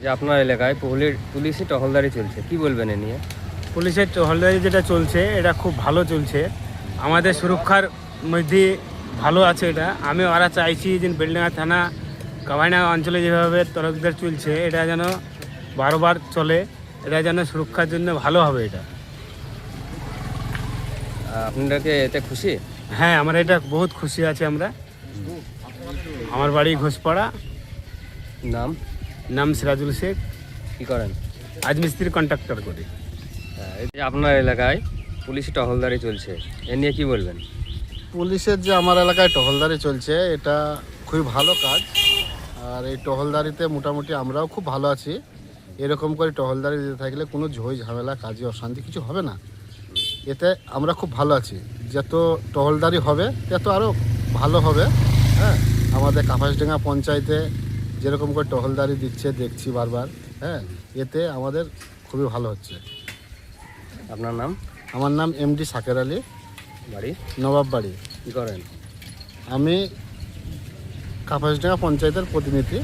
যে আপনার এলাকায় পুলিশ টহলদারি চলছে কি বলবেন এ নিয়ে? পুলিশের টহলদারি যেটা চলছে এটা খুব ভালো চলছে। আমাদের সুরক্ষার মধ্যে ভালো আছে এটা। আমি ওরা চাইছি যে বেলডাঙ্গা থানা কাভাইনা অঞ্চলে যেভাবে তরফদার চলছে এটা যেন বারবার চলে এটা যেন সুরক্ষার জন্য ভালো হবে এটা। আহ, আপনারা কি এতে খুশি? হ্যাঁ আমরা এটা বহুত খুশি আছে আমরা। আমার বাড়ি ঘোষপাড়া। নাম? নাম সিরাজুল শেখ। কি করেন? আজমিস্ত্রির কন্ট্রাক্টর করি। আহ, এই যে আপনার এলাকায় পুলিশ টহলদারি চলছে এ নিয়ে কি বলবেন? পুলিশের যে আমার এলাকায় টহলদারি চলছে এটা খুবই ভালো কাজ। আর এই টহলদারিতে মোটামুটি আমরাও খুব ভালো আছি। এরকম করে টহলদারি দিতে থাকলে কোনো ঝই ঝামেলা কাজে অশান্তি কিছু হবে না। এতে আমরা খুব ভালো আছি। যত টহলদারি হবে তত আরও ভালো হবে। হ্যাঁ আমাদের কাপাসডাঙ্গা পঞ্চায়েতে যেরকম করে টহলদারি দিচ্ছে দেখছি বারবার হ্যাঁ এতে আমাদের খুবই ভালো হচ্ছে। আপনার নাম? আমার নাম এমডি সাকের আলী। বাড়ি? নবাব বাড়ি কী করেন? আমি কাপাসডাঙ্গা পঞ্চায়েতের প্রতিনিধি।